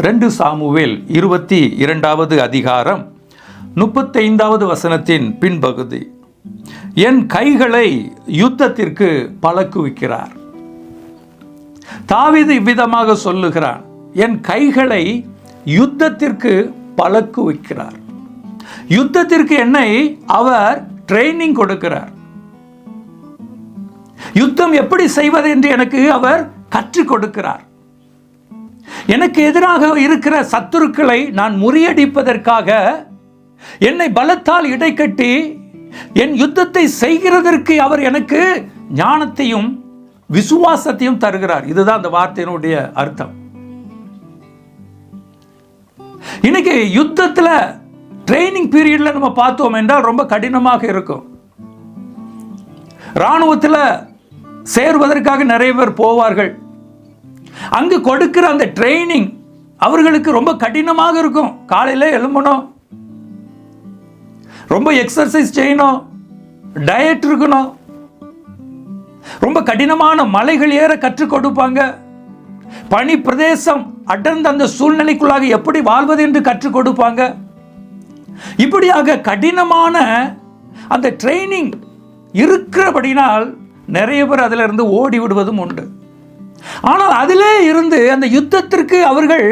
ரெண்டு சாமுவேல் இருபத்தி இரண்டாவது அதிகாரம் முப்பத்தைந்தாவது வசனத்தின் பின்பகுதி. என் கைகளை யுத்தத்திற்கு பழக்குவிக்கிறார். தாவிது இவ்விதமாக சொல்லுகிறான் என் கைகளை யுத்தத்திற்கு பழக்குவிக்கிறார். யுத்தத்திற்கு என்னை அவர் ட்ரைனிங் கொடுக்கிறார். யுத்தம் எப்படி செய்வது என்று எனக்கு அவர் கற்றுக் கொடுக்கிறார். எனக்கு எதிராக இருக்கிற சத்துருக்களை நான் முறியடிப்பதற்காக என்னை பலத்தால் இடைக்கட்டி என் யுத்தத்தை செய்கிறதற்கு அவர் எனக்கு ஞானத்தையும் விசுவாசத்தையும் தருகிறார். இதுதான் அந்த வார்த்தையினுடைய அர்த்தம். இன்னைக்கு யுத்தத்தில் ட்ரைனிங் பீரியட்ல நம்ம பார்த்தோம் என்றால் ரொம்ப கடினமாக இருக்கும். இராணுவத்தில் சேருவதற்காக நிறைய பேர் போவார்கள். அங்கு கொடுக்கிற அந்த ட்ரைனிங் அவர்களுக்கு ரொம்ப கடினமாக இருக்கும். காலையில் எழும்பணும். ரொம்ப எக்ஸசைஸ் செய்யணும். டயட் இருக்கணும். ரொம்ப கடினமான மலைகள் ஏற கற்றுக் கொடுப்பாங்க. பனி பிரதேசம் அடர்ந்த அந்த சூழ்நிலைக்குள்ளாக எப்படி வாழ்வது என்று கற்றுக் கொடுப்பாங்க. இப்படியாக கடினமான அந்த ட்ரைனிங் இருக்கிறபடினால் நிறைய பேர் அதிலிருந்து ஓடி விடுவதும் உண்டு. ஆனால் அதிலே இருந்து அந்த யுத்தத்திற்கு அவர்கள்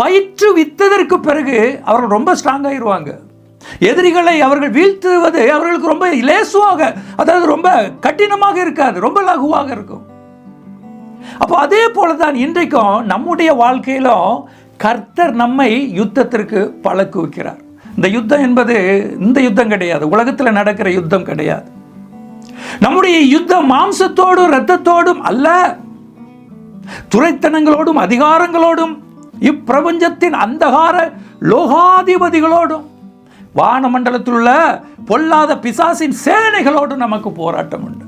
பயிற்று வித்ததற்கு பிறகு அவர்கள் ரொம்ப ஸ்ட்ராங் ஆயிடுவாங்க எதிரிகளை அவர்கள் வீழ்த்துவது அவர்களுக்கு ரொம்ப லேசுவாக அதாவது ரொம்ப கடினமாக இருக்காது ரொம்ப லகுவாக இருக்கும். அப்போ அதே போல தான் இன்றைக்கும் நம்முடைய வாழ்க்கையிலும் கர்த்தர் நம்மை யுத்தத்திற்கு பழக்குவிக்கிறார் இந்த யுத்தம் என்பது இந்த யுத்தம் கிடையாது உலகத்தில் நடக்கிற யுத்தம் கிடையாது. நம்முடைய யுத்தம் மாம்சத்தோடும் இரத்தத்தோடும் அல்ல. துறைத்தனங்களோடும் அதிகாரங்களோடும் இப்பிரபஞ்சத்தின் அந்தகார லோகாதிபதிகளோடும் வானமண்டலத்தில் உள்ள பொல்லாத பிசாசின் சேனைகளோடும் நமக்கு போராட்டம் உண்டு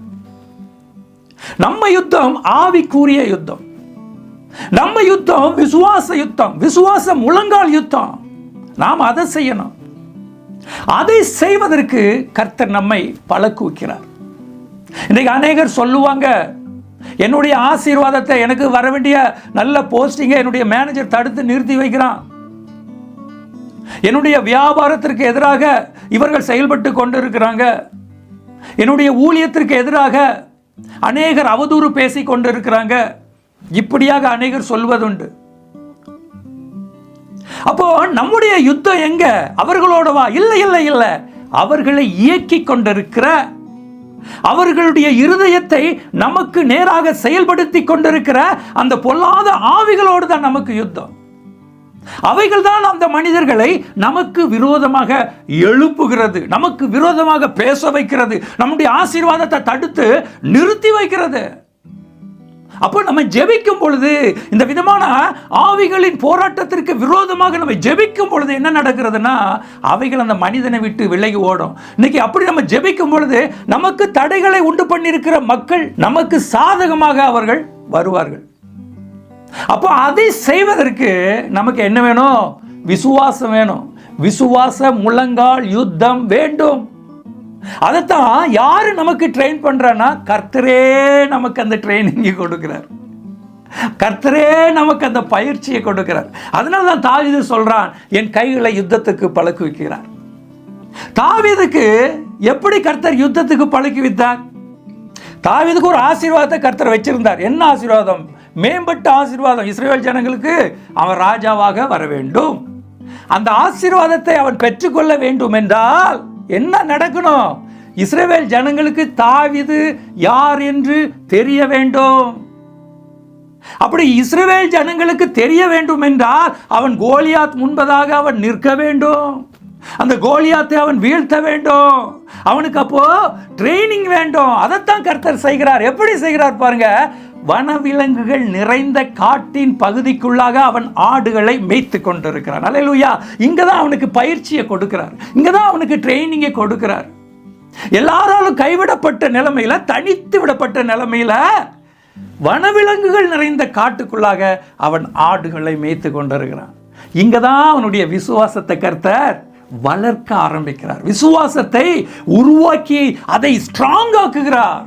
நம்ம யுத்தம் ஆவிக்குரிய யுத்தம். நம்ம யுத்தம் விசுவாச யுத்தம் விசுவாச முழங்கால் யுத்தம். நாம் அதை செய்யணும். அதை செய்வதற்கு கர்த்தர் நம்மை பழக்குவிக்கிறார் இன்றைக்கு அநேகர் சொல்லுவாங்க என்னுடைய ஆசீர்வாதத்தை எனக்கு வர வேண்டிய நல்ல போஸ்டிங்கை என்னுடைய மேனேஜர் தடுத்து நிறுத்தி வைக்கிறான். என்னுடைய வியாபாரத்திற்கு எதிராக இவர்கள் செயல்பட்டு கொண்டு இருக்கிறாங்க என்னுடைய ஊழியத்திற்கு எதிராக அநேகர் அவதூறு பேசி கொண்டு இருக்கிறாங்க இப்படியாக அநேகர் சொல்வதுண்டு. அப்போ நம்முடைய யுத்தம் எங்க? அவர்களோடவா? இல்லை இல்லை இல்லை. அவர்களை இயக்கி கொண்டிருக்கிற அவர்களுடைய இருதயத்தை நமக்கு நேராக செயல்படுத்தி கொண்டிருக்கிற அந்த பொல்லாத ஆவிகளோடு தான் நமக்கு யுத்தம். அவைகள் தான் அந்த மனிதர்களை நமக்கு விரோதமாக எழுப்புகிறது நமக்கு விரோதமாக பேச வைக்கிறது நம்முடைய ஆசீர்வாதத்தை தடுத்து நிறுத்தி வைக்கிறது. அப்போ நம்ம ஜெபிக்கும் பொழுது இந்த விதமான ஆவிகளின் போராட்டத்திற்கு விரோதமாக நம்ம ஜெபிக்கும் பொழுது என்ன நடக்கிறதுனா அவைகள் அந்த மனிதனை விட்டு விலகி ஓடும். இன்னைக்கு அப்படி நம்ம ஜெபிக்கும் பொழுது நமக்கு தடைகளை உண்டு பண்ணியிருக்கிற மக்கள் நமக்கு சாதகமாக அவர்கள் வருவார்கள். அப்போ அதை செய்வதற்கு நமக்கு என்ன வேணும்? விசுவாசம் வேணும். விசுவாச முழங்கால் யுத்தம் வேண்டும். அதைத்தான் யாரு நமக்கு ட்ரெயின் பண்றான்னா கர்த்தரே நமக்கு அந்த ட்ரைனிங்கை கொடுக்குறார். கர்த்தரே நமக்கு அந்த பயிற்சியை கொடுக்கிறார். அதனால தான் தாவிது சொல்கிறான் என் கைகளை யுத்தத்துக்கு பழக்கு வைக்கிறார். தாவிதுக்கு எப்படி கர்த்தர் யுத்தத்துக்கு பழக்கி வைத்தார்? தாவிதுக்கு ஒரு ஆசீர்வாதத்தை கர்த்தர் வச்சிருந்தார். என்ன ஆசீர்வாதம்? மேம்பட்ட ஆசீர்வாதம். இஸ்ரேல் ஜனங்களுக்கு அவன் ராஜாவாக வர வேண்டும். அந்த ஆசீர்வாதத்தை அவன் பெற்றுக்கொள்ள வேண்டும் என்றால் என்ன நடக்கணும்? இஸ்ரேவேல் ஜனங்களுக்கு தாவிது யார் என்று தெரிய வேண்டும். அப்படி இஸ்ரேவேல் ஜனங்களுக்கு தெரிய வேண்டும் என்றால் அவன் கோலியாத் முன்பதாக அவன் நிற்க வேண்டும். அந்த கோலியாத்தை அவன் வீழ்த்த வேண்டும். அவனுக்கு அப்போ ட்ரைனிங் வேண்டும். அதைத்தான் கர்த்தர் செய்கிறார். எப்படி செய்கிறார் பாருங்க. வனவிலங்குகள் நிறைந்த காட்டின் பகுதிக்குள்ளாக அவன் ஆடுகளை மேய்த்து கொண்டிருக்கிறான். அலையலுயா இங்கே தான் அவனுக்கு பயிற்சியை கொடுக்கிறார். இங்கே தான் அவனுக்கு ட்ரைனிங்கை கொடுக்கிறார். எல்லாராலும் கைவிடப்பட்ட நிலைமையில தனித்து விடப்பட்ட நிலைமையில வனவிலங்குகள் நிறைந்த காட்டுக்குள்ளாக அவன் ஆடுகளை மேய்த்து கொண்டிருக்கிறான். இங்கே தான் அவனுடைய விசுவாசத்தை கர்த்தர் வளர்க்க ஆரம்பிக்கிறார். விசுவாசத்தை உருவாக்கி அதை ஸ்ட்ராங் ஆக்குகிறார்.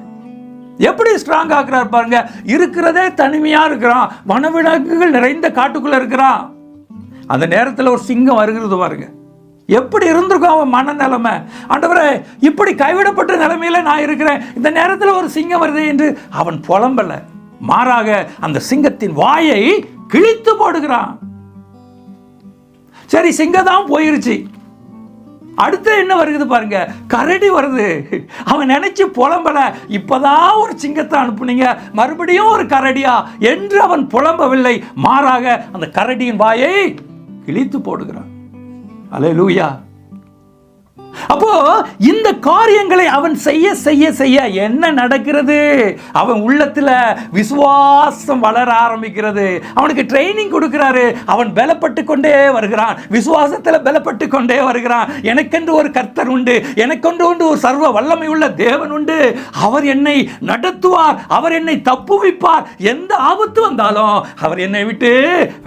எப்படி ஸ்ட்ராங் ஆக்குறார் பாருங்க. இருக்கிறதே தனிமையா இருக்கிறான். வனவிலங்குகள் நிறைந்த காட்டுக்குள்ள இருக்கிறான். அந்த நேரத்தில் ஒரு சிங்கம் வருகிறது பாருங்க. எப்படி இருந்திருக்கும் அவன் மனநிலைமை ஆண்டவரே இப்படி கைவிடப்பட்ட நிலைமையில நான் இருக்கிறேன். இந்த நேரத்தில் ஒரு சிங்கம் வருது என்று அவன் புலம்பல. மாறாக அந்த சிங்கத்தின் வாயை கிழித்து போடுகிறான். சரி சிங்கம் தான் போயிருச்சு. அடுத்து என்ன வருது பாருங்க? கரடி வருது. அவன் நினைச்சு புலம்பல. இப்பதான் ஒரு சிங்கத்தை அனுப்புனீங்க. மறுபடியும் ஒரு கரடியா? என்று அவன் புலம்பவில்லை. மாறாக அந்த கரடியின் வாயை கிழித்து போடுகிறான். அலே லூயா அப்போ இந்த காரியங்களை அவன் செய்ய செய்ய செய்ய என்ன நடக்கிறது? அவன் உள்ளத்துல விசுவாசம் வளர ஆரம்பிக்கிறது. அவனுக்கு ட்ரைனிங் கொடுக்கிறாரு. அவன் பலப்பட்டு கொண்டே வருகிறான். விசுவாசத்துல பலப்பட்டு கொண்டே வருகிறான். எனக்கென்று ஒரு கர்த்தர் உண்டு. எனக்கொன்று உண்டு ஒரு சர்வ வல்லமை உள்ள தேவன் உண்டு. அவர் என்னை நடத்துவார். அவர் என்னை தப்புவிப்பார் எந்த ஆபத்து வந்தாலும் அவர் என்னை விட்டு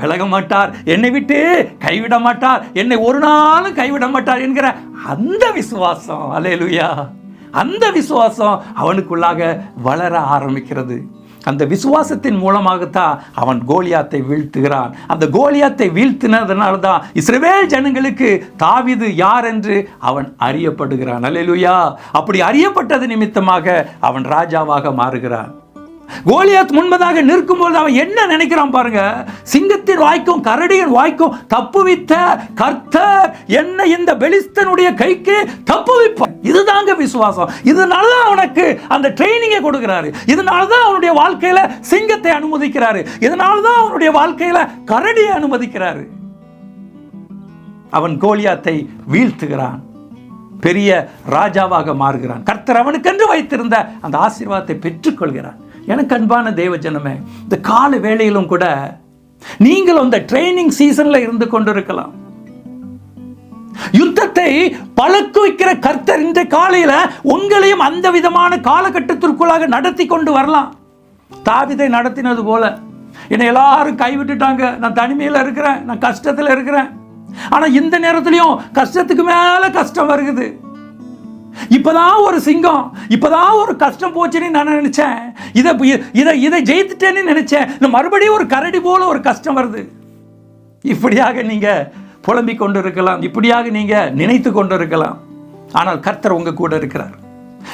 விலக மாட்டார். என்னை விட்டு கைவிட மாட்டார். என்னை ஒரு நாளும் கைவிட மாட்டார் என்கிற அந்த விசுவாசம். அலையலுயா அந்த விசுவாசம் அவனுக்குள்ளாக வளர ஆரம்பிக்கிறது. அந்த விசுவாசத்தின் மூலமாகத்தான் அவன் கோலியாத்தை வீழ்த்துகிறான். அந்த கோலியாத்தை வீழ்த்தினதுனால தான் இஸ்ரவேல் ஜனங்களுக்கு தாவிது யார் என்று அவன் அறியப்படுகிறான். அல்லேலூயா. அப்படி அறியப்பட்டது நிமித்தமாக அவன் ராஜாவாக மாறுகிறான். கோலியாத் முன்பதாக நிற்கும்போது அவன் என்ன நினைக்கிறான் பாருங்க? சிங்கத்தின் வாய்க்கும் கரடியின் வாய்க்கும் தப்புவித்த கர்த்தர் என்ன இந்த பெலிஸ்தனுடைய கைக்கு தப்புவிப்பான் இதுதாங்க விசுவாசம். இதனால தான் அவனுக்கு அந்த ட்ரைனிங்கை கொடுக்கிறாரு. இதனால தான் அவனுடைய வாழ்க்கையில சிங்கத்தை அனுமதிக்கிறாரு. இதனால தான் அவனுடைய வாழ்க்கையில கரடியை அனுமதிக்கிறாரு. அவன் கோலியாத்தை வீழ்த்துகிறான். பெரிய ராஜாவாக மாறுகிறான். கர்த்தர் அவனுக்கென்று வைத்திருந்த அந்த ஆசீர்வாதத்தை பெற்றுக்கொள்கிறான். எனக்கு அன்பான தேவ ஜனமே இந்த கால வேளையிலும் கூட நீங்கள் அந்த ட்ரைனிங் சீசன்ல இருந்து கொண்டிருக்கலாம். யுத்தத்தை பழக்க வைக்கிற கர்த்தர் இந்த காலையில உங்களையும் அந்த விதமான காலகட்டத்திற்குள்ளாக நடத்தி கொண்டு வரலாம். தாவிதை நடத்தினது போல. என்னை எல்லாரும் கைவிட்டுட்டாங்க. நான் தனிமையில் இருக்கிறேன். நான் கஷ்டத்தில் இருக்கிறேன். ஆனால் இந்த நேரத்துலையும் கஷ்டத்துக்கு மேலே கஷ்டம் வருகுது இப்போதான் ஒரு சிங்கம் இப்பதான் ஒரு கஷ்டம் போச்சுன்னு நான் நினச்சேன். இதை இதை இதை ஜெயித்துட்டேன்னு நினச்சேன். இந்த மறுபடியும் ஒரு கரடி போல ஒரு கஷ்டம் வருது. இப்படியாக நீங்கள் புலம்பிக் கொண்டு இருக்கலாம் இப்படியாக நீங்கள் நினைத்து கொண்டு இருக்கலாம் ஆனால் கர்த்தர் உங்க கூட இருக்கிறார்.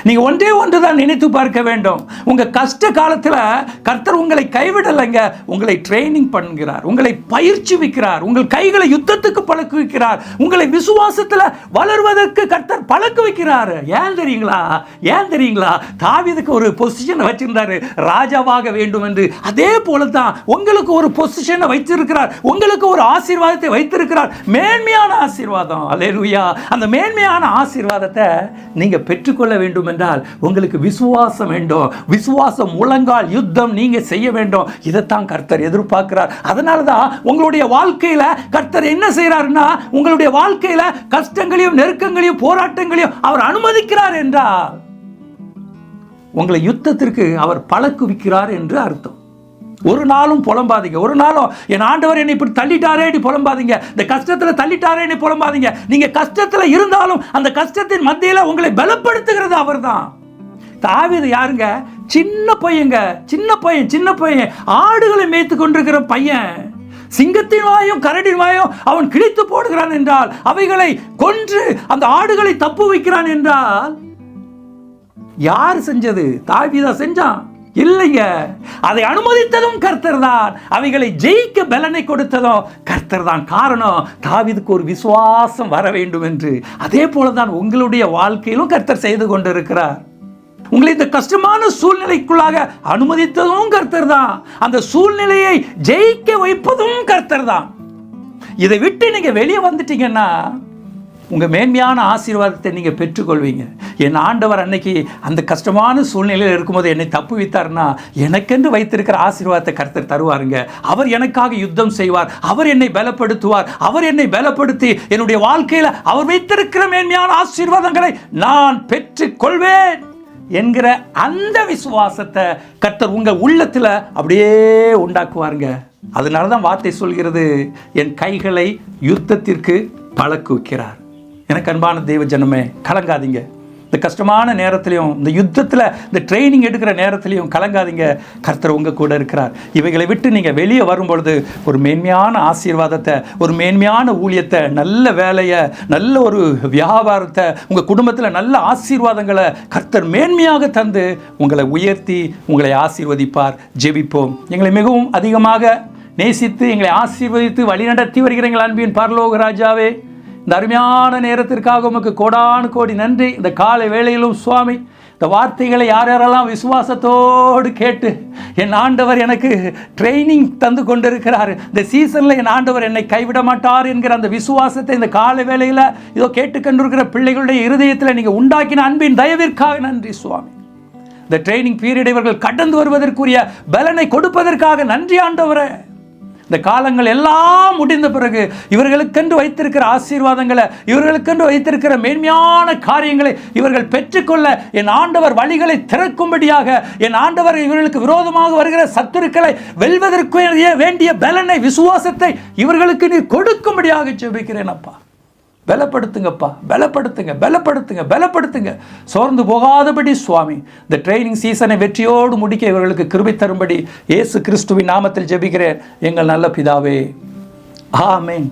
நீங்கள் ஒன்றே ஒன்று தான் நினைத்து பார்க்க வேண்டும். உங்க கஷ்ட காலத்துல கர்த்தர் உங்களை கைவிடலைங்க. உங்களை ட்ரைனிங் பண்ணுகிறார். உங்களை பயிற்சி வைக்கிறார். உங்கள் கைகளை யுத்தத்துக்கு பழக்க வைக்கிறார். உங்களை விசுவாசத்துல வளர்வதற்கு கர்த்தர் பழக்க வைக்கிறார். ஏன் தெரியுங்களா? ஏன் தெரியுங்களா? தாவிதுக்கு ஒரு பொசிஷனை வச்சிருந்தாரு. ராஜாவாக வேண்டும் என்று. அதே போல தான் உங்களுக்கு ஒரு பொசிஷனை வைத்திருக்கிறார். உங்களுக்கு ஒரு ஆசீர்வாதத்தை வைத்திருக்கிறார். மேன்மையான ஆசீர்வாதம். அல்லேலூயா அந்த மேன்மையான ஆசீர்வாதத்தை நீங்க பெற்றுக்கொள்ள வேண்டும். என்றால் உங்களுக்கு விசுவாசம் வேண்டும். விசுவாசம் முழங்கால் யுத்தம் நீங்க செய்ய வேண்டும். இதைத்தான் கர்த்தர் எதிர்பார்க்கிறார். அதனால தான் உங்களுடைய வாழ்க்கையில கர்த்தர் என்ன செய்யறாருன்னா உங்களுடைய வாழ்க்கையில கஷ்டங்களையும் நெருக்கங்களையும் போராட்டங்களையும் அவர் அனுமதிக்கிறார் என்றால் உங்களை யுத்தத்திற்கு அவர் பழக்குவிக்கிறார் என்று அர்த்தம். ஒரு நாளும் புலம்பாதீங்க. ஒரு நாளும் என் ஆண்டவர் என்னை இப்படி தள்ளிட்டாரே நீ புலம்பாதீங்க. இந்த கஷ்டத்தில் தள்ளிட்டாரே நீ புலம்பாதீங்க. நீங்கள் கஷ்டத்தில் இருந்தாலும் அந்த கஷ்டத்தின் மத்தியில் உங்களை பலப்படுத்துகிறது அவர்தான். தாவீது யாருங்க? சின்ன பையங்க. சின்ன பையன் சின்ன பையன். ஆடுகளை மேய்த்து கொண்டிருக்கிற பையன். சிங்கத்தின் வாயும் கரடின் வாயும் அவன் கிழித்து போடுகிறான் என்றால் அவைகளை கொன்று அந்த ஆடுகளை தப்பு வைக்கிறான் என்றால் யார் செஞ்சது? தாவிதா செஞ்சான். இல்லைங்க. அதை அனுமதித்ததும் கர்த்தர் தான். அவைகளை ஜெயிக்க பலனை கொடுத்ததும் கர்த்தர் தான். காரணம் தாவிதுக்கு ஒரு விசுவாசம் வர வேண்டும் என்று. அதே போல தான் உங்களுடைய வாழ்க்கையிலும் கர்த்தர் செய்து கொண்டிருக்கிறார். உங்களை இந்த கஷ்டமான சூழ்நிலைக்குள்ளாக அனுமதித்ததும் கர்த்தர் தான். அந்த சூழ்நிலையை ஜெயிக்க வைப்பதும் கர்த்தர் தான். இதை விட்டு நீங்க வெளியே வந்துட்டீங்கன்னா உங்கள் மேன்மையான ஆசீர்வாதத்தை நீங்கள் பெற்றுக்கொள்வீங்க. என் ஆண்டவர் அன்னைக்கு அந்த கஷ்டமான சூழ்நிலையில் இருக்கும்போது என்னை தப்பு வைத்தார்னா எனக்கென்று வைத்திருக்கிற ஆசீர்வாதத்தை கருத்தர் தருவாருங்க. அவர் எனக்காக யுத்தம் செய்வார். அவர் என்னை பலப்படுத்துவார். அவர் என்னை பலப்படுத்தி என்னுடைய வாழ்க்கையில் அவர் வைத்திருக்கிற மேன்மையான ஆசீர்வாதங்களை நான் பெற்றுக்கொள்வேன் என்கிற அந்த விசுவாசத்தை கர்த்தர் உங்கள் உள்ளத்தில் அப்படியே உண்டாக்குவாருங்க. அதனால தான் வார்த்தை சொல்கிறது என் கைகளை யுத்தத்திற்கு பழக்குவிக்கிறார். எனக்கு அன்பான தெய்வ ஜனமே கலங்காதீங்க. இந்த கஷ்டமான நேரத்திலையும் இந்த யுத்தத்தில் இந்த ட்ரைனிங் எடுக்கிற நேரத்திலையும் கலங்காதீங்க. கர்த்தர் உங்கள் கூட இருக்கிறார். இவைகளை விட்டு நீங்கள் வெளியே வரும்பொழுது ஒரு மேன்மையான ஆசீர்வாதத்தை ஒரு மேன்மையான ஊழியத்தை நல்ல வேலையை நல்ல ஒரு வியாபாரத்தை உங்கள் குடும்பத்தில் நல்ல ஆசீர்வாதங்களை கர்த்தர் மேன்மையாக தந்து உங்களை உயர்த்தி உங்களை ஆசீர்வதிப்பார். ஜெபிப்போம். எங்களை மிகவும் அதிகமாக நேசித்து எங்களை ஆசீர்வதித்து வழிநடத்தி வருகிற எங்கள் அன்பின் பரலோக ராஜாவே. இந்த அருமையான நேரத்திற்காக உமக்கு கோடானு கோடி நன்றி. இந்த காலை வேளையிலும் சுவாமி இந்த வார்த்தைகளை யார் யாரெல்லாம் விசுவாசத்தோடு கேட்டு என் ஆண்டவர் எனக்கு ட்ரைனிங் தந்து கொண்டிருக்கிறார். இந்த சீசனில் என் ஆண்டவர் என்னை கைவிட மாட்டார் என்கிற அந்த விசுவாசத்தை இந்த காலை வேளையில் இதோ கேட்டுக்கொண்டிருக்கிற பிள்ளைகளுடைய இருதயத்தில் நீங்கள் உண்டாக்கின அன்பின் தயவிற்காக நன்றி சுவாமி. இந்த ட்ரைனிங் பீரியட் இவர்கள் கடந்து வருவதற்குரிய பலனை கொடுப்பதற்காக நன்றி ஆண்டவரே. இந்த காலங்கள் எல்லாம் முடிந்த பிறகு இவர்களுக்கென்று வைத்திருக்கிற ஆசீர்வாதங்களை இவர்களுக்கென்று வைத்திருக்கிற மேன்மையான காரியங்களை இவர்கள் பெற்றுக்கொள்ள என் ஆண்டவர் வழிகளை திறக்கும்படியாக என் ஆண்டவர் இவர்களுக்கு விரோதமாக வருகிற சத்துருக்களை வெல்வதற்கு வேண்டிய பலனை விசுவாசத்தை இவர்களுக்கு நீர் கொடுக்கும்படியாக ஜெபிக்கிறேன் அப்பா. பலப்படுத்துங்கப்பா பலப்படுத்துங்க பலப்படுத்துங்க பலப்படுத்துங்க. சோர்ந்து போகாதபடி சுவாமி இந்த ட்ரைனிங் சீசனை வெற்றியோடு முடிக்க இவர்களுக்கு கிருபை தரும்படி இயேசு கிறிஸ்துவின் நாமத்தில் ஜெபிக்கிறேன். எங்கள் நல்ல பிதாவே. ஆமேன்.